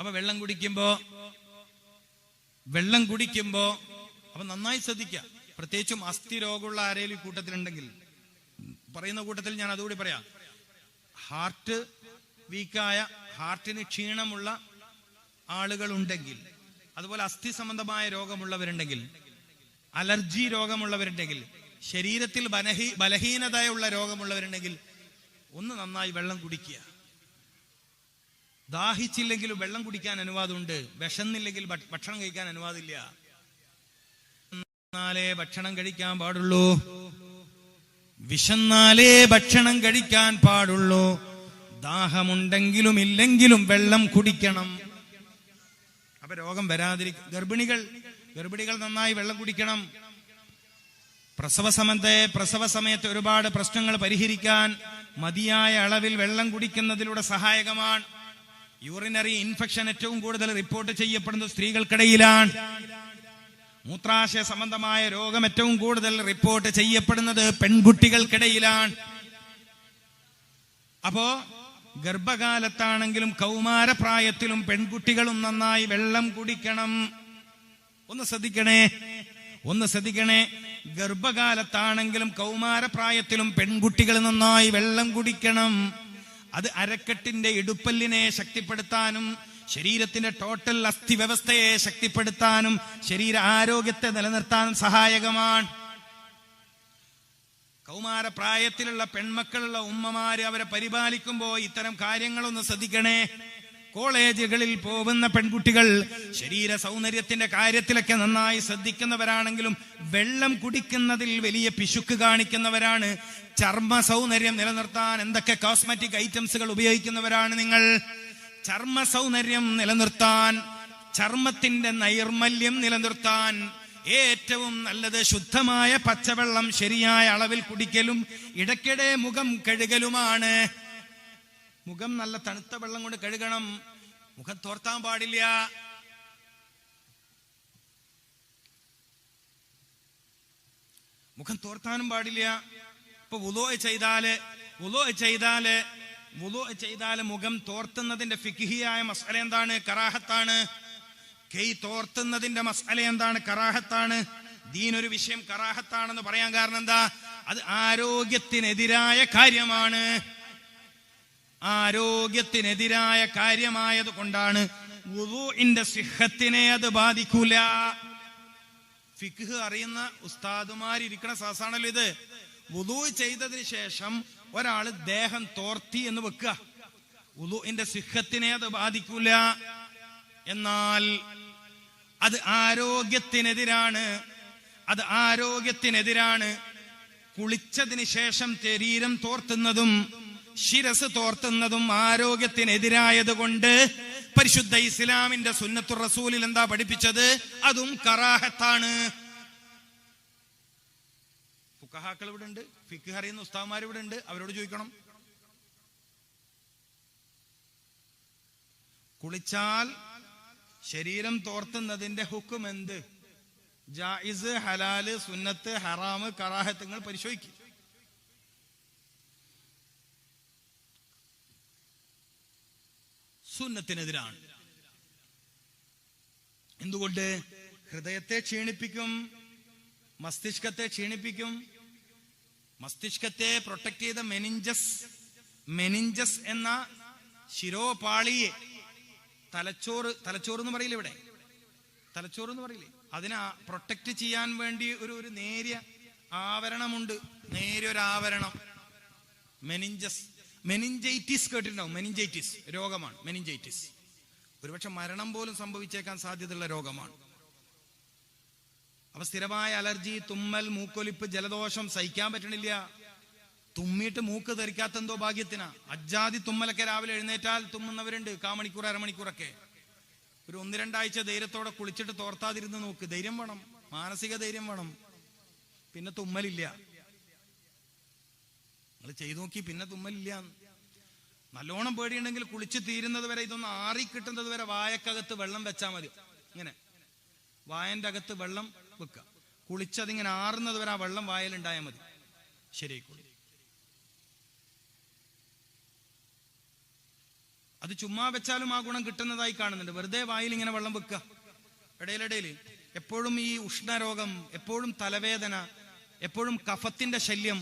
അപ്പൊ വെള്ളം കുടിക്കുമ്പോ വെള്ളം കുടിക്കുമ്പോ അപ്പൊ നന്നായി ശ്രദ്ധിക്കുക. പ്രത്യേകിച്ചും അസ്ഥി രോഗമുള്ള ആരെങ്കിലും കൂട്ടത്തിലുണ്ടെങ്കിൽ. പറയുന്ന കൂട്ടത്തിൽ ഞാൻ അതുകൂടി പറയാം. ഹാർട്ട് വീക്കായ ഹാർട്ടിന് ക്ഷീണമുള്ള ആളുകൾ ഉണ്ടെങ്കിൽ അതുപോലെ അസ്ഥി സംബന്ധമായ രോഗമുള്ളവരുണ്ടെങ്കിൽ അലർജി രോഗമുള്ളവരുണ്ടെങ്കിൽ ശരീരത്തിൽ ബലഹീ ബലഹീനതയുള്ള രോഗമുള്ളവരുണ്ടെങ്കിൽ ഒന്ന് നന്നായി വെള്ളം കുടിക്കുക. ദാഹിച്ചില്ലെങ്കിലും വെള്ളം കുടിക്കാൻ അനുവാദമുണ്ട്. വിശന്നില്ലെങ്കിൽ ഭക്ഷണം കഴിക്കാൻ അനുവാദമില്ല. എന്നാലേ ഭക്ഷണം കഴിക്കാൻ പാടുള്ളൂ. വിശന്നാലേ ഭക്ഷണം കഴിക്കാൻ പാടുള്ളൂ. ദാഹമുണ്ടെങ്കിലും ഇല്ലെങ്കിലും വെള്ളം കുടിക്കണം. അപ്പൊ രോഗം വരാതിരിക്കും ഗർഭിണികൾ ഗർഭിണികൾ നന്നായി വെള്ളം കുടിക്കണം. പ്രസവ സമയത്തെ പ്രസവ സമയത്ത് ഒരുപാട് പ്രശ്നങ്ങൾ പരിഹരിക്കാൻ മതിയായ അളവിൽ വെള്ളം കുടിക്കുന്നതിലൂടെ സഹായകമാണ്. യൂറിനറി ഇൻഫെക്ഷൻ ഏറ്റവും കൂടുതൽ റിപ്പോർട്ട് ചെയ്യപ്പെടുന്നത് സ്ത്രീകൾക്കിടയിലാണ്. മൂത്രാശയ സംബന്ധമായ രോഗം ഏറ്റവും കൂടുതൽ റിപ്പോർട്ട് ചെയ്യപ്പെടുന്നത് പെൺകുട്ടികൾക്കിടയിലാണ്. അപ്പോ ഗർഭകാലത്താണെങ്കിലും കൗമാരപ്രായത്തിലും പെൺകുട്ടികളും നന്നായി വെള്ളം കുടിക്കണം. ഒന്ന് ശ്രദ്ധിക്കണേ. ഒന്ന് ശ്രദ്ധിക്കണേ. ഗർഭകാലത്താണെങ്കിലും കൗമാരപ്രായത്തിലും പെൺകുട്ടികൾ നന്നായി വെള്ളം കുടിക്കണം. അത് അരക്കെട്ടിന്റെ ഇടുപ്പല്ലിനെ ശക്തിപ്പെടുത്താനും ശരീരത്തിന്റെ ടോട്ടൽ അസ്ഥി വ്യവസ്ഥയെ ശക്തിപ്പെടുത്താനും ശരീര ആരോഗ്യത്തെ നിലനിർത്താനും സഹായകമാണ്. കൗമാര പ്രായത്തിലുള്ള പെൺമക്കളുള്ള ഉമ്മമാര് അവരെ പരിപാലിക്കുമ്പോൾ ഇത്തരം കാര്യങ്ങളൊന്ന് ശ്രദ്ധിക്കണേ. കോളേജുകളിൽ പോകുന്ന പെൺകുട്ടികൾ ശരീര സൗന്ദര്യത്തിന്റെ കാര്യത്തിലൊക്കെ നന്നായി ശ്രദ്ധിക്കുന്നവരാണെങ്കിലും വെള്ളം കുടിക്കുന്നതിൽ വലിയ പിശുക്ക് കാണിക്കുന്നവരാണ്. ചർമ്മ സൗന്ദര്യം നിലനിർത്താൻ എന്തൊക്കെ കോസ്മെറ്റിക് ഐറ്റംസുകൾ ഉപയോഗിക്കുന്നവരാണ് നിങ്ങൾ? ചർമ്മ സൗന്ദര്യം നിലനിർത്താൻ ചർമ്മത്തിന്റെ നൈർമല്യം നിലനിർത്താൻ ഏറ്റവും നല്ലത് ശുദ്ധമായ പച്ചവെള്ളം ശരിയായ അളവിൽ കുടിക്കലും ഇടയ്ക്കിടെ മുഖം കഴുകലുമാണ്. മുഖം നല്ല തണുത്ത വെള്ളം കൊണ്ട് കഴുകണം. മുഖം തോർത്താൻ പാടില്ല. മുഖം തോർത്താനും പാടില്ല. ഇപ്പൊ ഉലോ ചെയ്താൽ ഉലോ ചെയ്താൽ ഉലോ ചെയ്താൽ മുഖം തോർത്തുന്നതിന്റെ ഫിക്കിഹിയായ മസാല എന്താണ്? കറാഹത്താണ്. കൈ തോർത്തുന്നതിന്റെ മസാല എന്താണ്? കറാഹത്താണ്. ദീനൊരു വിഷയം കറാഹത്താണെന്ന് പറയാൻ കാരണം എന്താ? അത് ആരോഗ്യത്തിനെതിരായ കാര്യമാണ്. ആരോഗ്യത്തിനെതിരായ കാര്യമായത് കൊണ്ടാണ് വുളുഇന്റെ സിഹത്തിനെ അത് ബാധിക്കൂല. ഫിഖ് അറിയുന്ന ഉസ്താദുമാരിക്കണ സാസാണല്ലോ ഇത്. വുളു ചെയ്തതിന് ശേഷം ഒരാൾ ദേഹം തോർത്തി എന്ന് വെക്കുക. വുളുഇന്റെ സിഹത്തിനെ അത് ബാധിക്കൂല. എന്നാൽ അത് ആരോഗ്യത്തിനെതിരാണ്. അത് ആരോഗ്യത്തിനെതിരാണ് കുളിച്ചതിന് ശേഷം ശരീരം തോർത്തുന്നതും ശിരസ് തോർത്തുന്നതും ആരോഗ്യത്തിനെതിരായതുകൊണ്ട് പരിശുദ്ധ ഇസ്ലാമിന്റെ സുന്നത്തു റസൂലിൽ എന്താ പഠിപ്പിച്ചത്? അതും കറാഹത്താണ്. ഫുക്കഹാക്കൾ ഇവിടെ ഉണ്ട് ഫിക്ക് അറിയുന്ന ഉസ്താവന്മാർ ഇവിടെ ഉണ്ട് അവരോട് ചോദിക്കണം. കുളിച്ചാൽ ശരീരം തോർത്തുന്നതിന്റെ ഹുക്കും എന്ത്? ജായിസ് ഹലാൽ സുന്നത്ത് ഹറാമ് കറാഹത്ത് നിങ്ങൾ പരിശോധിക്കും. സുന്നത്തിനെതിരാണ്. എന്തുകൊണ്ട്? ഹൃദയത്തെ ക്ഷീണിപ്പിക്കും മസ്തിഷ്കത്തെ ക്ഷീണിപ്പിക്കും. മസ്തിഷ്കത്തെ പ്രൊട്ടക്ട് ചെയ്ത മെനിഞ്ചസ് മെനിഞ്ചസ് എന്ന ശിരോപാളിയെ തലച്ചോറ് തലച്ചോറ് എന്ന് പറയില്ല ഇവിടെ? തലച്ചോറ് എന്ന് പറയില്ലേ? അതിനെ പ്രൊട്ടക്ട് ചെയ്യാൻ വേണ്ടി ഒരു ഒരു നേരിയ ആവരണമുണ്ട്. നേരിയ ഒരു ആവരണം മെനിഞ്ചസ് മെനിഞ്ചൈറ്റിസ് കേട്ടിട്ടുണ്ടാവും. മെനിഞ്ചൈറ്റിസ് രോഗമാണ്. മെനിഞ്ചൈറ്റിസ് ഒരുപക്ഷെ മരണം പോലും സംഭവിച്ചേക്കാൻ സാധ്യതയുള്ള രോഗമാണ്. അപ്പൊ സ്ഥിരമായ അലർജി തുമ്മൽ മൂക്കൊലിപ്പ് ജലദോഷം സഹിക്കാൻ പറ്റണില്ല. തുമ്മിയിട്ട് മൂക്ക് ധരിക്കാത്ത എന്തോ ഭാഗ്യത്തിനാ. അജ്ജാതി തുമ്മലൊക്കെ രാവിലെ എഴുന്നേറ്റാൽ തുമ്മുന്നവരുണ്ട്. കാമണിക്കൂർ അരമണിക്കൂറൊക്കെ. ഒരു ഒന്ന് രണ്ടാഴ്ച ധൈര്യത്തോടെ കുളിച്ചിട്ട് തോർത്താതിരുന്ന് നോക്ക്. ധൈര്യം വേണം. മാനസിക ധൈര്യം വേണം. പിന്നെ തുമ്മലില്ല. നിങ്ങൾ ചെയ്തു നോക്കി പിന്നെ തുമ്മലില്ല. നല്ലോണം പേടിയുണ്ടെങ്കിൽ കുളിച്ച് തീരുന്നത് വരെ ഇതൊന്ന് ആറി കിട്ടുന്നത് വരെ വായക്കകത്ത് വെള്ളം വെച്ചാൽ മതി. ഇങ്ങനെ. വായന്റെ അകത്ത് വെള്ളം വെക്കുക. കുളിച്ചതിങ്ങനെ ആറുന്നത് വരെ ആ വെള്ളം വായലുണ്ടായാൽ മതി. ശരിയായിക്കോളൂ അത് ചുമ്മാ വെച്ചാലും ആ ഗുണം കിട്ടുന്നതായി കാണുന്നുണ്ട്. വെറുതെ വായിൽ ഇങ്ങനെ വെള്ളം വെക്കുക. ഇടയിലിടയിൽ എപ്പോഴും ഈ ഉഷ്ണരോഗം എപ്പോഴും തലവേദന എപ്പോഴും കഫത്തിന്റെ ശല്യം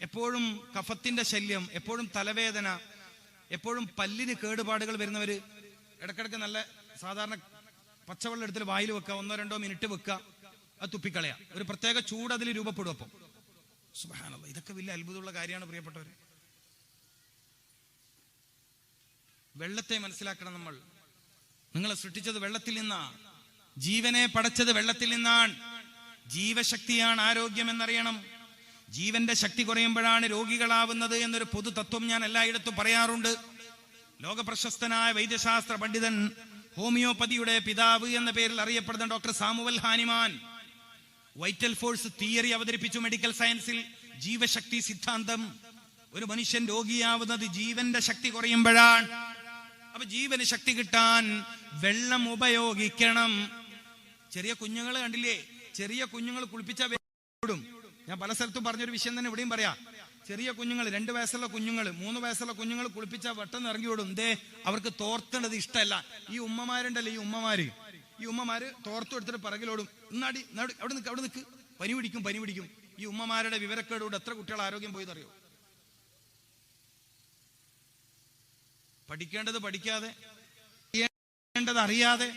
എപ്പോഴും കഫത്തിന്റെ ശല്യം എപ്പോഴും തലവേദന എപ്പോഴും പല്ലിന് കേടുപാടുകൾ വരുന്നവര് ഇടക്കിടക്ക് നല്ല സാധാരണ പച്ചവെള്ളം എടുത്തിട്ട് വായിൽ വെക്കുക ഒന്നോ രണ്ടോ മിനിറ്റ് വെക്കുക അത് തുപ്പിക്കളയാ. ഒരു പ്രത്യേക ചൂട് അതിൽ രൂപപ്പെടും അപ്പം. സുബാനല്ല ഇതൊക്കെ വലിയ അത്ഭുതമുള്ള കാര്യമാണ് പ്രിയപ്പെട്ടവര്. വെള്ളത്തെ മനസ്സിലാക്കണം നമ്മൾ. നിങ്ങളെ സൃഷ്ടിച്ചത് വെള്ളത്തിൽ നിന്നാ. ജീവനെ പടച്ചത് വെള്ളത്തിൽ നിന്നാണ്. ജീവശക്തിയാണ് ആരോഗ്യം എന്നറിയണം ജീവന്റെ ശക്തി കുറയുമ്പോഴാണ് രോഗികളാവുന്നത് എന്നൊരു പൊതു തത്വം ഞാൻ എല്ലായിടത്തും പറയാറുണ്ട്. ലോകപ്രശസ്തനായ വൈദ്യശാസ്ത്ര പണ്ഡിതൻ ഹോമിയോപ്പതിയുടെ പിതാവ് എന്ന പേരിൽ അറിയപ്പെടുന്ന doctor Samuel Hahnemann vital force theory അവതരിപ്പിച്ചു മെഡിക്കൽ സയൻസിൽ. ജീവശക്തി സിദ്ധാന്തം. ഒരു മനുഷ്യൻ രോഗിയാവുന്നത് ജീവന്റെ ശക്തി കുറയുമ്പോഴാണ്. അപ്പൊ ജീവന് ശക്തി കിട്ടാൻ വെള്ളം ഉപയോഗിക്കണം. ചെറിയ കുഞ്ഞുങ്ങൾ കണ്ടില്ലേ? ചെറിയ കുഞ്ഞുങ്ങൾ കുളിപ്പിച്ച ഞാൻ പല സ്ഥലത്തും പറഞ്ഞൊരു വിഷയം തന്നെ ഇവിടെയും പറയാം. ചെറിയ കുഞ്ഞുങ്ങൾ രണ്ട് വയസ്സുള്ള കുഞ്ഞുങ്ങൾ മൂന്ന് വയസ്സുള്ള കുഞ്ഞുങ്ങൾ കുളിപ്പിച്ച പെട്ടെന്ന് ഇറങ്ങി ഓടും. ദേ അവർക്ക് തോർത്തേണ്ടത് ഇഷ്ടമല്ല. ഈ ഉമ്മമാരുണ്ടല്ലോ ഈ ഉമ്മമാര്? ഈ ഉമ്മമാര് തോർത്തു എടുത്തിട്ട് പിറകിലോടും ഇന്നാടി നട് അവിടെ നിൽക്ക് അവിടെ നിൽക്ക് പനി പിടിക്കും പനി പിടിക്കും. ഈ ഉമ്മമാരുടെ വിവരക്കേടുകൂടെ എത്ര കുട്ടികൾ ആരോഗ്യം പോയതറിയോ? പഠിക്കേണ്ടത് പഠിക്കാതെ അറിയാതെ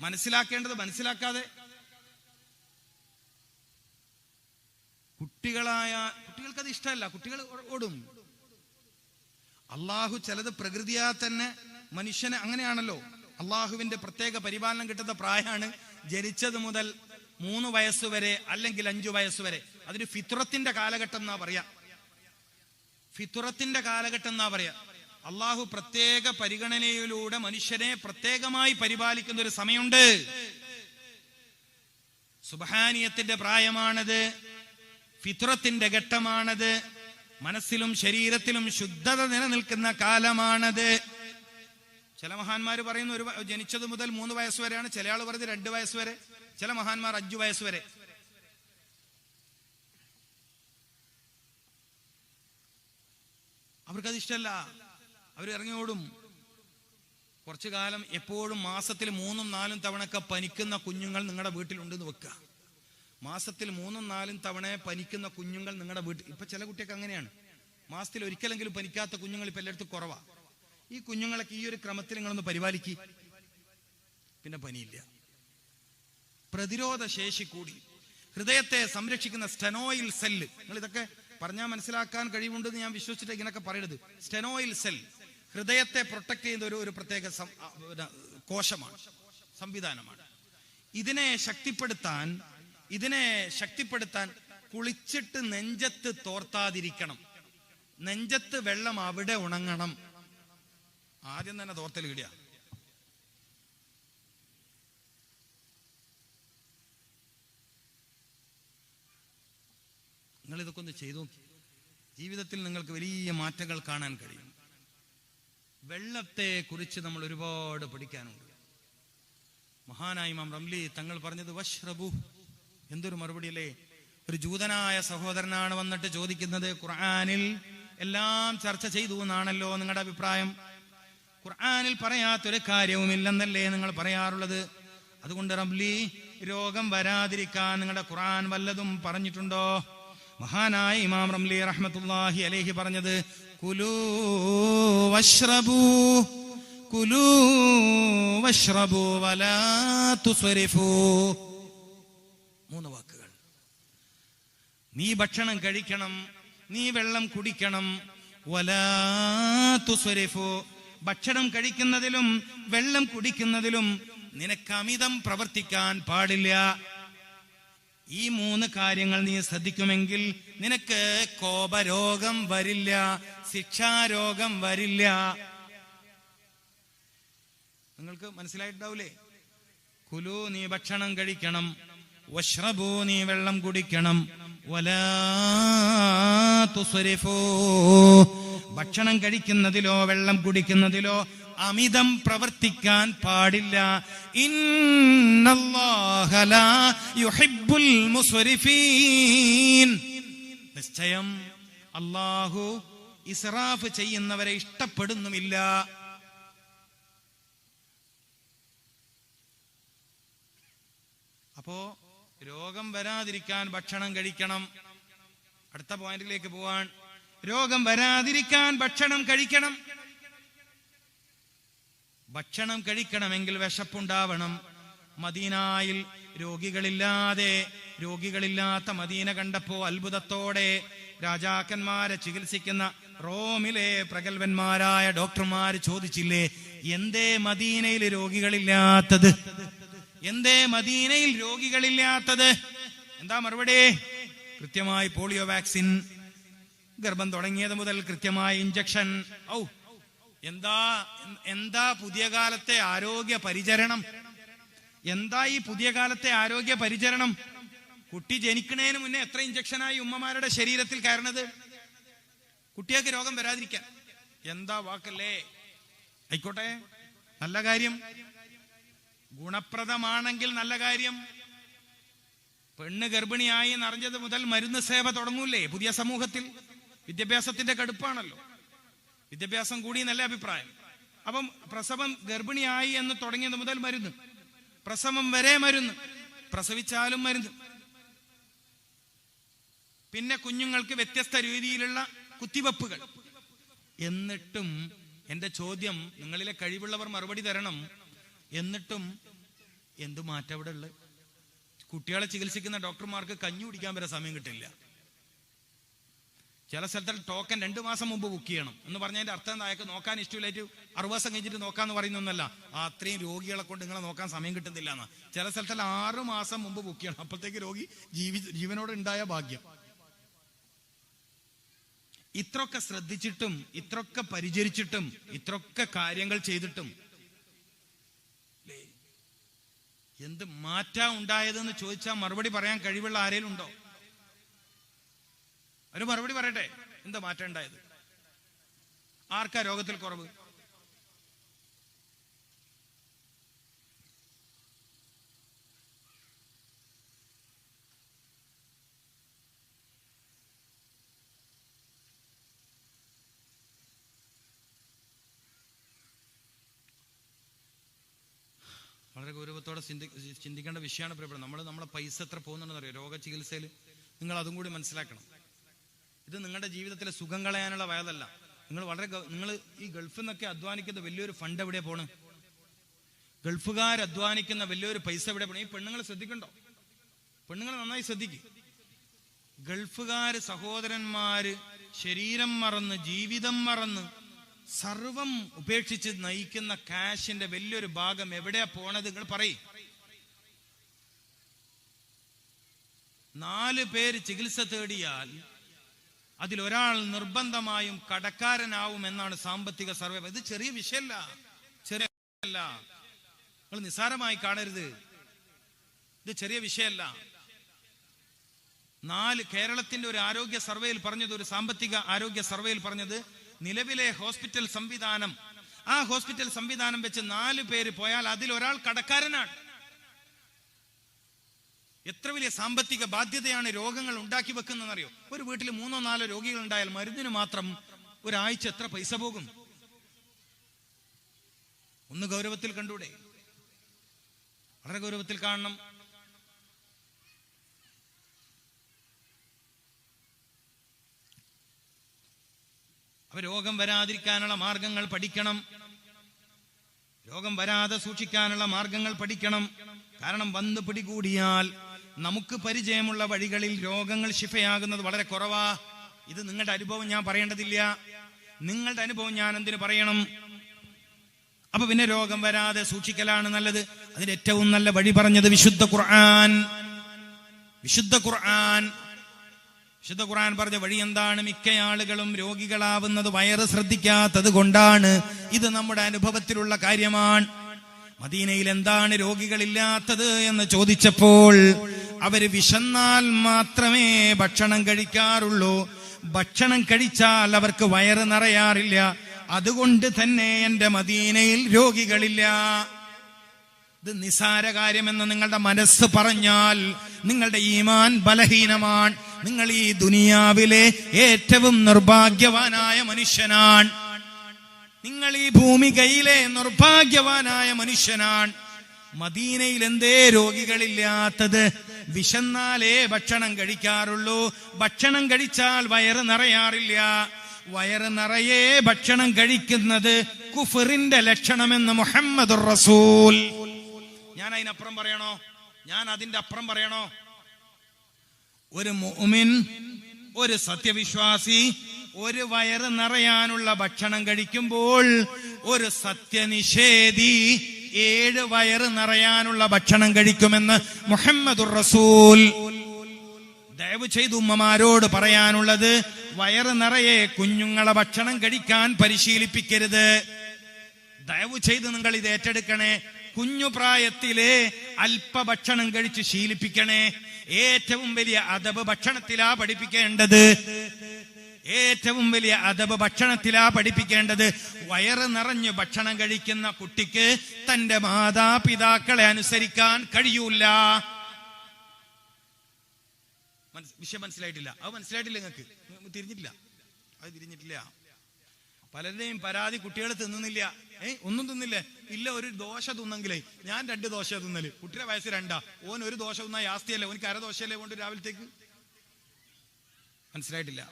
മനസ്സിലാക്കേണ്ടത് മനസ്സിലാക്കാതെ കുട്ടികളായ കുട്ടികൾക്ക് അത് ഇഷ്ടമല്ല. കുട്ടികൾ ഓടും. അള്ളാഹു ചിലത് പ്രകൃതിയാ തന്നെ മനുഷ്യനെ അങ്ങനെയാണല്ലോ. അള്ളാഹുവിന്റെ പ്രത്യേക പരിപാലനം കിട്ടുന്ന പ്രായമാണ് ജനിച്ചത് മുതൽ മൂന്ന് വയസ്സ് വരെ അല്ലെങ്കിൽ അഞ്ചു വയസ്സ് വരെ. അതിന് ഫിത്തുറത്തിന്റെ കാലഘട്ടം എന്നാ പറയാ. ഫിത്തുറത്തിന്റെ കാലഘട്ടം എന്നാ പറയാ. അള്ളാഹു പ്രത്യേക പരിഗണനയിലൂടെ മനുഷ്യനെ പ്രത്യേകമായി പരിപാലിക്കുന്ന ഒരു സമയമുണ്ട്. സുബഹാനിയത്തിന്റെ പ്രായമാണത്. ഫിത്രത്തിന്റെ ഘട്ടമാണത്. മനസ്സിലും ശരീരത്തിലും ശുദ്ധത നിലനിൽക്കുന്ന കാലമാണത്. ചില മഹാന്മാർ പറയുന്ന ഒരു ജനിച്ചത് മുതൽ മൂന്ന് വയസ്സ് വരെയാണ്. ചില ആൾ പറയുന്നത് രണ്ട് വയസ്സ് വരെ. ചില മഹാന്മാർ അഞ്ചു വയസ്സ് വരെ. അവർക്കത് ഇഷ്ടമല്ല അവർ ഇറങ്ങി ഓടും. കുറച്ചു കാലം എപ്പോഴും മാസത്തിൽ മൂന്നും നാലും തവണയൊക്കെ പനിക്കുന്ന കുഞ്ഞുങ്ങൾ നിങ്ങളുടെ വീട്ടിലുണ്ടെന്ന് വെക്കുക മാസത്തിൽ മൂന്നും നാലും തവണ പനിക്കുന്ന കുഞ്ഞുങ്ങൾ നിങ്ങളുടെ വീട്ടിൽ ഇപ്പൊ ചില കുട്ടിയൊക്കെ അങ്ങനെയാണ്. മാസത്തിൽ ഒരിക്കലെങ്കിലും പനിക്കാത്ത കുഞ്ഞുങ്ങൾ ഇപ്പൊ എല്ലായിടത്തും കുറവാ. ഈ കുഞ്ഞുങ്ങളൊക്കെ ഈ ഒരു ക്രമത്തിൽ നിങ്ങളൊന്ന് പരിപാലിക്കി. പിന്നെ പനിയില്ല. പ്രതിരോധ ശേഷി കൂടി. ഹൃദയത്തെ സംരക്ഷിക്കുന്ന സ്റ്റെനോയിൽ സെല്ല് നിങ്ങൾ ഇതൊക്കെ പറഞ്ഞാൽ മനസ്സിലാക്കാൻ കഴിവുണ്ടെന്ന് ഞാൻ വിശ്വസിച്ചിട്ട് ഇങ്ങനെയൊക്കെ പറയരുത്. സ്റ്റെനോയിൽ സെൽ. ഹൃദയത്തെ പ്രൊട്ടക്ട് ചെയ്യുന്ന ഒരു ഒരു പ്രത്യേക കോശമാണ്. സംവിധാനമാണ്. ഇതിനെ ശക്തിപ്പെടുത്താൻ ഇതിനെ ശക്തിപ്പെടുത്താൻ കുളിച്ചിട്ട് നെഞ്ചത്ത് തോർത്താതിരിക്കണം. നെഞ്ചത്ത് വെള്ളം അവിടെ ഉണങ്ങണം. ആദ്യം തന്നെ തോർത്തൽ കിടിയ നിങ്ങൾ ഇതൊക്കെ ഒന്ന് ചെയ്തു ജീവിതത്തിൽ നിങ്ങൾക്ക് വലിയ മാറ്റങ്ങൾ കാണാൻ കഴിയും. വെള്ളത്തെ കുറിച്ച് നമ്മൾ ഒരുപാട് പഠിക്കാനുണ്ട്. മഹാനായി മാം റംലി തങ്ങൾ പറഞ്ഞത് വഷ്റബു എന്തൊരു മറുപടി അല്ലേ ഒരു ജൂതനായ സഹോദരനാണ് വന്നിട്ട് ചോദിക്കുന്നത് ഖുർആാനിൽ എല്ലാം ചർച്ച ചെയ്തു എന്നാണല്ലോ നിങ്ങളുടെ അഭിപ്രായം? ഖുർആാനിൽ പറയാത്തൊരു കാര്യവുമില്ലെന്നല്ലേ നിങ്ങൾ പറയാറുള്ളത്? അതുകൊണ്ട് റംലി രോഗം വരാതിരിക്കാൻ നിങ്ങളുടെ ഖുർആൻ വല്ലതും പറഞ്ഞിട്ടുണ്ടോ? മഹാനായ ഇമാം റംലി റഹ്മത്തുല്ലാഹി അലേഹി പറഞ്ഞത് കുലൂ വഷ്റബൂ കുലൂ വഷ്റബൂ വലാ തുസ്രിഫൂ മൂന്ന് വാക്കുകൾ നീ ഭക്ഷണം കഴിക്കണം നീ വെള്ളം കുടിക്കണം. വലാ ഭക്ഷണം കഴിക്കുന്നതിലും വെള്ളം കുടിക്കുന്നതിലും നിനക്ക് അമിതം പ്രവർത്തിക്കാൻ പാടില്ല. ഈ മൂന്ന് കാര്യങ്ങൾ നീ ശ്രദ്ധിക്കുമെങ്കിൽ നിനക്ക് കോപരോഗം വരില്ല ശിക്ഷാരോഗം വരില്ല. നിങ്ങൾക്ക് മനസ്സിലായിട്ടുണ്ടാവൂലേ? കുലു നീ ഭക്ഷണം കഴിക്കണം. വഷ്റബൂ നീ വെള്ളം കുടിക്കണം. ഭക്ഷണം കഴിക്കുന്നതിലോ വെള്ളം കുടിക്കുന്നതിലോ അമിതം പ്രവർത്തിക്കാൻ പാടില്ല. നിശ്ചയം. അള്ളാഹു ഇസ്രാഫ് ചെയ്യുന്നവരെ ഇഷ്ടപ്പെടുന്നുമില്ല. അപ്പോ രോഗം വരാതിരിക്കാൻ ഭക്ഷണം കഴിക്കണം. അടുത്ത പോയിന്റിലേക്ക് പോവാൻ. രോഗം വരാതിരിക്കാൻ ഭക്ഷണം കഴിക്കണം. ഭക്ഷണം കഴിക്കണമെങ്കിൽ വിശപ്പുണ്ടാവണം. മദീനായിൽ രോഗികളില്ലാതെ രോഗികളില്ലാത്ത മദീന കണ്ടപ്പോ അത്ഭുതത്തോടെ രാജാക്കന്മാരെ ചികിത്സിക്കുന്ന റോമിലെ പ്രഗത്ഭന്മാരായ ഡോക്ടർമാര് ചോദിച്ചില്ലേ എന്തേ മദീനയിൽ രോഗികളില്ലാത്തത്? എന്തേ മദീനയിൽ രോഗികളില്ലാത്തത്? എന്താ മറുപടി? കൃത്യമായി പോളിയോ വാക്സിൻ. ഗർഭം തുടങ്ങിയത് മുതൽ കൃത്യമായ ഇഞ്ചക്ഷൻ ഔ എന്താ എന്താ പുതിയ കാലത്തെ ആരോഗ്യ പരിചരണം? എന്താ ഈ പുതിയ കാലത്തെ ആരോഗ്യ പരിചരണം? കുട്ടി ജനിക്കണേന് മുന്നേ എത്ര ഇഞ്ചക്ഷനായി ഉമ്മമാരുടെ ശരീരത്തിൽ കയറണത്? കുട്ടികൾക്ക് രോഗം വരാതിരിക്കാൻ. എന്താ വാക്കല്ലേ? ആയിക്കോട്ടെ. നല്ല കാര്യം. ഗുണപ്രദമാണെങ്കിൽ നല്ല കാര്യം. പെണ്ണ് ഗർഭിണിയായി എന്നറിഞ്ഞത് മുതൽ മരുന്ന് സേവ തുടങ്ങൂലേ പുതിയ സമൂഹത്തിൽ. വിദ്യാഭ്യാസത്തിന്റെ കടുപ്പാണല്ലോ. വിദ്യാഭ്യാസം കൂടി നല്ല അഭിപ്രായം. അപ്പം പ്രസവം ഗർഭിണിയായി എന്ന് തുടങ്ങിയത് മുതൽ മരുന്ന്. പ്രസവം വരെ മരുന്ന്. പ്രസവിച്ചാലും മരുന്ന്. പിന്നെ കുഞ്ഞുങ്ങൾക്ക് വ്യത്യസ്ത രീതിയിലുള്ള കുത്തിവെപ്പുകൾ. എന്നിട്ടും എന്റെ ചോദ്യം നിങ്ങളിലെ കഴിവുള്ളവർ മറുപടി തരണം. എന്നിട്ടും എന്ത് മാറ്റം അവിടെ ഉള്ളത്? കുട്ടികളെ ചികിത്സിക്കുന്ന ഡോക്ടർമാർക്ക് കഞ്ഞി കുടിക്കാൻ വരെ സമയം കിട്ടില്ല. ചില സ്ഥലത്തിൽ ടോക്കൺ രണ്ടു മാസം മുമ്പ് ബുക്ക് ചെയ്യണം എന്ന് പറഞ്ഞതിന്റെ അർത്ഥം എന്താ? അയാൾക്ക് നോക്കാൻ ഇഷ്ടമില്ലായിട്ട് അറുപത് ദിവസം കഴിഞ്ഞിട്ട് നോക്കാന്ന് പറയുന്നൊന്നല്ല. അത്രയും രോഗികളെ കൊണ്ട് നിങ്ങളെ നോക്കാൻ സമയം കിട്ടുന്നില്ല എന്നാ ചില സ്ഥലത്തിൽ ആറ് മാസം മുമ്പ് ബുക്ക് ചെയ്യണം. അപ്പോഴത്തേക്ക് രോഗി ജീവി ജീവനോട് ഉണ്ടായ ഭാഗ്യം. ഇത്രൊക്കെ ശ്രദ്ധിച്ചിട്ടും ഇത്രൊക്കെ പരിചരിച്ചിട്ടും ഇത്രൊക്കെ കാര്യങ്ങൾ ചെയ്തിട്ടും എന്ത് മാറ്റാ ഉണ്ടായതെന്ന് ചോദിച്ചാൽ മറുപടി പറയാൻ കഴിവുള്ള ആരേലും ഉണ്ടോ? ഒരു മറുപടി പറയട്ടെ? എന്താ മാറ്റം ഉണ്ടായത്? ആർക്കാ രോഗത്തിൽ കുറവ്? വളരെ ഗൗരവത്തോടെ ചിന്തി ചിന്തിക്കേണ്ട വിഷയമാണ് പ്രിയപ്പെടുന്നത് നമ്മൾ നമ്മളെ പൈസ എത്ര പോകുന്നുണ്ടെന്ന് അറിയോ രോഗ ചികിത്സയിൽ നിങ്ങൾ അതും കൂടി മനസ്സിലാക്കണം. ഇത് നിങ്ങളുടെ ജീവിതത്തിലെ സുഖം കളയാനുള്ള വയതല്ല. നിങ്ങൾ വളരെ നിങ്ങൾ ഈ ഗൾഫിൽ നിന്നൊക്കെ അധ്വാനിക്കുന്ന വലിയൊരു ഫണ്ട് എവിടെ പോണ്? ഗൾഫുകാർ അധ്വാനിക്കുന്ന വലിയൊരു പൈസ എവിടെ പോണേ? ഈ പെണ്ണുങ്ങൾ ശ്രദ്ധിക്കണ്ടോ? പെണ്ണുങ്ങൾ നന്നായി ശ്രദ്ധിക്കും. ഗൾഫുകാർ സഹോദരന്മാര് ശരീരം മറന്ന് ജീവിതം മറന്ന് സർവം ഉപേക്ഷിച്ച് നയിക്കുന്ന കാഷിന്റെ വലിയൊരു ഭാഗം എവിടെയാ പോണത് നിങ്ങൾ പറയും. നാല് പേര് ചികിത്സ തേടിയാൽ അതിലൊരാൾ നിർബന്ധമായും കടക്കാരനാവും എന്നാണ് സാമ്പത്തിക സർവേ. ഇത് ചെറിയ വിഷയമല്ല ചെറിയ നിങ്ങൾ നിസ്സാരമായി കാണരുത്. ഇത് ചെറിയ വിഷയമല്ല നാല് കേരളത്തിന്റെ ഒരു ആരോഗ്യ സർവേയിൽ പറഞ്ഞത് ഒരു സാമ്പത്തിക ആരോഗ്യ സർവേയിൽ പറഞ്ഞത് നിലവിലെ ഹോസ്പിറ്റൽ സംവിധാനം. ആ ഹോസ്പിറ്റൽ സംവിധാനം വെച്ച് നാല് പേര് പോയാൽ അതിൽ ഒരാൾ കടക്കാരനാണ്. എത്ര വലിയ സാമ്പത്തിക ബാധ്യതയാണ് രോഗങ്ങൾ ഉണ്ടാക്കി വെക്കുന്നതെന്നറിയോ? ഒരു വീട്ടിൽ മൂന്നോ നാലോ രോഗികൾ ഉണ്ടായാൽ മരുന്നിന് മാത്രം ഒരാഴ്ച എത്ര പൈസ പോകും? ഒന്ന് ഗൗരവത്തിൽ കണ്ടൂടെ? വളരെ ഗൗരവത്തിൽ കാണണം. അപ്പൊ രോഗം വരാതിരിക്കാനുള്ള മാർഗങ്ങൾ പഠിക്കണം. രോഗം വരാതെ സൂക്ഷിക്കാനുള്ള മാർഗങ്ങൾ പഠിക്കണം. കാരണം വന്ന് പിടികൂടിയാൽ നമുക്ക് പരിചയമുള്ള വഴികളിൽ രോഗങ്ങൾ ശിഫയാകുന്നത് വളരെ കുറവാ. ഇത് നിങ്ങളുടെ അനുഭവം ഞാൻ പറയേണ്ടതില്ല. നിങ്ങളുടെ അനുഭവം ഞാൻ എന്തിനു പറയണം? അപ്പൊ പിന്നെ രോഗം വരാതെ സൂക്ഷിക്കലാണ് നല്ലത്. അതിന് ഏറ്റവും നല്ല വഴി പറഞ്ഞത് വിശുദ്ധ ഖുർആൻ. വിശുദ്ധ ഖുർആൻ വിശുദ്ധ ഖുർആൻ പറഞ്ഞ വഴി എന്താണ് മിക്ക ആളുകളും രോഗികളാവുന്നത് വയറ് ശ്രദ്ധിക്കാത്തത് കൊണ്ടാണ്. ഇത് നമ്മുടെ അനുഭവത്തിലുള്ള കാര്യമാണ്. മദീനയിൽ എന്താണ് രോഗികളില്ലാത്തത് എന്ന് ചോദിച്ചപ്പോൾ അവർ വിശന്നാൽ മാത്രമേ ഭക്ഷണം കഴിക്കാറുള്ളൂ. ഭക്ഷണം കഴിച്ചാൽ അവർക്ക് വയറ് നിറയാറില്ല. അതുകൊണ്ട് തന്നെ എന്റെ മദീനയിൽ രോഗികളില്ല. ഇത് നിസാര കാര്യമെന്ന് നിങ്ങളുടെ മനസ്സ് പറഞ്ഞാൽ നിങ്ങളുടെ ഈമാൻ ബലഹീനമാണ്. നിങ്ങൾ ഈ ദുനിയാവിലെ ഏറ്റവും നിർഭാഗ്യവാനായ മനുഷ്യനാണ്. നിങ്ങൾ ഈ ഭൂമികയിലെ നിർഭാഗ്യവാനായ മനുഷ്യനാണ്. മദീനയിൽ എന്തേ രോഗികളില്ലാത്തത്? വിശന്നാലേ ഭക്ഷണം കഴിക്കാറുള്ളൂ. ഭക്ഷണം കഴിച്ചാൽ വയറ് നിറയാറില്ല. വയറ് നിറയെ ഭക്ഷണം കഴിക്കുന്നത് കുഫറിന്റെ ലക്ഷണമെന്ന് മുഹമ്മദ് റസൂൽ. ഞാൻ അതിനപ്പുറം പറയണോ? ഞാൻ അതിന്റെ അപ്പുറം പറയണോ? ഒരു മുഅ്മിൻ ഒരു സത്യവിശ്വാസി ഒരു വയറ് നിറയാനുള്ള ഭക്ഷണം കഴിക്കുമ്പോൾ ഒരു സത്യനിഷേധി ഏഴ് വയറ് നിറയാനുള്ള ഭക്ഷണം കഴിക്കുമെന്ന് മുഹമ്മദുർ റസൂൽ. ദയവ് ചെയ്ത് ഉമ്മമാരോട് പറയാനുള്ളത് വയറ് നിറയെ കുഞ്ഞുങ്ങളെ ഭക്ഷണം കഴിക്കാൻ പരിശീലിപ്പിക്കരുത്. ദയവ് ചെയ്ത് നിങ്ങൾ ഇത് ഏറ്റെടുക്കണേ. കുഞ്ഞു പ്രായത്തിലെ അല്പ ഭക്ഷണം കഴിച്ച് ശീലിപ്പിക്കണേ. ഏറ്റവും വലിയ അതബ് ഭക്ഷണത്തിലാ പഠിപ്പിക്കേണ്ടത്? ഏറ്റവും വലിയ അതബ് ഭക്ഷണത്തിലാ പഠിപ്പിക്കേണ്ടത്? വയറ് നിറഞ്ഞു ഭക്ഷണം കഴിക്കുന്ന കുട്ടിക്ക് തന്റെ മാതാപിതാക്കളെ അനുസരിക്കാൻ കഴിയൂല. വിഷയം മനസ്സിലായിട്ടില്ല. അത് മനസ്സിലായിട്ടില്ല നിങ്ങൾക്ക്? തിരിഞ്ഞിട്ടില്ല. അത് തിരിഞ്ഞിട്ടില്ല. പലരുടെയും പരാതി കുട്ടികൾ തിന്നുന്നില്ല. ഏ ഒന്നും തിന്നില്ലേ? ഇല്ല ഒരു ദോശ തിന്നെങ്കിലേ. ഞാൻ രണ്ട് ദോശ തിന്നൽ. കുട്ടിയുടെ വയസ്സ് രണ്ടാ. ഓൻ ഒരു ദോശ തിന്നാ ആസ്തിയല്ലേ ഓനിക്ക് അര ദോശയല്ലേ കൊണ്ട് രാവിലത്തേക്ക്? മനസ്സിലായിട്ടില്ല.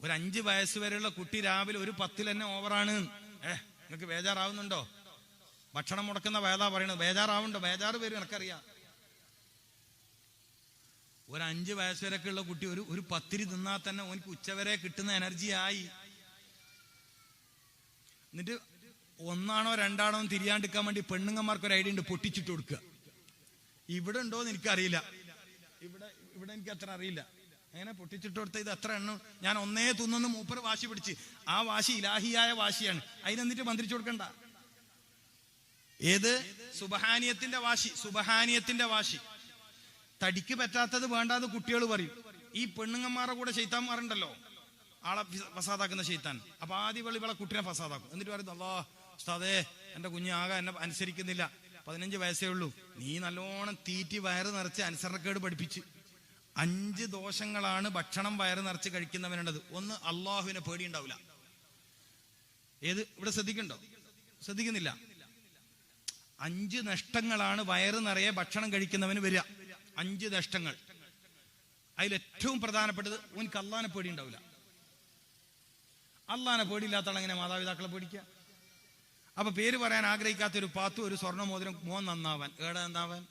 ഒരു അഞ്ച് വയസ്സ് വരെയുള്ള കുട്ടി രാവിലെ ഒരു പത്തിൽ തന്നെ ഓവറാണ്. ഏഹ് നിങ്ങൾക്ക് ബേജാറാവുന്നുണ്ടോ? ഭക്ഷണം മുടക്കുന്ന വേദാ പറയണത്. ബേജാറാവുണ്ടോ ബേജാറ് പേര് എനിക്കറിയാം. ഒരു അഞ്ച് വയസ്സ് വരെയൊക്കെ ഉള്ള കുട്ടി ഒരു ഒരു പത്തിരി തിന്നാൽ തന്നെ ഓനിക്ക് ഉച്ചവരെ കിട്ടുന്ന എനർജി ആയി. എന്നിട്ട് ഒന്നാണോ രണ്ടാണോ തിരിയാണ്ടിക്കാൻ വേണ്ടി പെണ്ണുങ്ങന്മാർക്ക് ഒരു ഐഡിയ ഉണ്ട് പൊട്ടിച്ചിട്ട് കൊടുക്കുക. ഇവിടെ ഉണ്ടോ എന്ന് എനിക്കറിയില്ല. ഇവിടെ ഇവിടെ എനിക്ക് അത്ര അറിയില്ല. അങ്ങനെ പൊട്ടിച്ചിട്ട് കൊടുത്ത ഇത് അത്ര എണ്ണം? ഞാൻ ഒന്നേ തിന്നൊന്ന് മൂപ്പര് വാശി പിടിച്ച്. ആ വാശി ഇലാഹിയായ വാശിയാണ്. അതിനെന്നിട്ട് മന്ത്രിച്ചു കൊടുക്കണ്ട? ഏത്? സുബഹാനിയത്തിന്റെ വാശി സുബഹാനിയത്തിന്റെ വാശി. തടിക്ക് പറ്റാത്തത് വേണ്ടാന്ന് കുട്ടികൾ പറയും. ഈ പെണ്ണുങ്ങന്മാരുടെ കൂടെ ചെയ്ത്താന്മാരുണ്ടല്ലോ ആളെ ഫസാദാക്കുന്ന ചെയ്ത്താൻ അപ്പൊ ആദ്യ വെളി ഇവളെ കുട്ടിനെ ഫസാദാക്കും. എന്നിട്ട് പറയുന്നു അല്ലാ ഉസ്താദേ എന്റെ കുഞ്ഞാകെ എന്നെ അനുസരിക്കുന്നില്ല. പതിനഞ്ച് വയസ്സേ ഉള്ളൂ. നീ നല്ലോണം തീറ്റി വയറ് നിറച്ച് അനുസരണക്കേട് പഠിപ്പിച്ച്. അഞ്ച് ദോഷങ്ങളാണ് ഭക്ഷണം വയറ് നിറച്ച് കഴിക്കുന്നവനുള്ളത് ഒന്ന് അള്ളാഹുവിനെ പേടി ഉണ്ടാവില്ല ഏത്? ഇവിടെ ശ്രദ്ധിക്കണ്ടോ? ശ്രദ്ധിക്കുന്നില്ല. അഞ്ച് നഷ്ടങ്ങളാണ് വയറ് നിറയെ ഭക്ഷണം കഴിക്കുന്നവന് വരിക. അഞ്ച് നഷ്ടങ്ങൾ. അതിൽ ഏറ്റവും പ്രധാനപ്പെട്ടത് ഓനിക്ക് അള്ളാഹിനെ പേടി ഉണ്ടാവില്ല അള്ളാനെ പേടിയില്ലാത്ത എങ്ങനെ മാതാപിതാക്കളെ പേടിക്കുക അപ്പൊ പേര് പറയാൻ ആഗ്രഹിക്കാത്ത ഒരു പാത്തു ഒരു സ്വർണ മോതിരം മോൻ നന്നാവാൻ. ഏടെ നന്നാവാൻ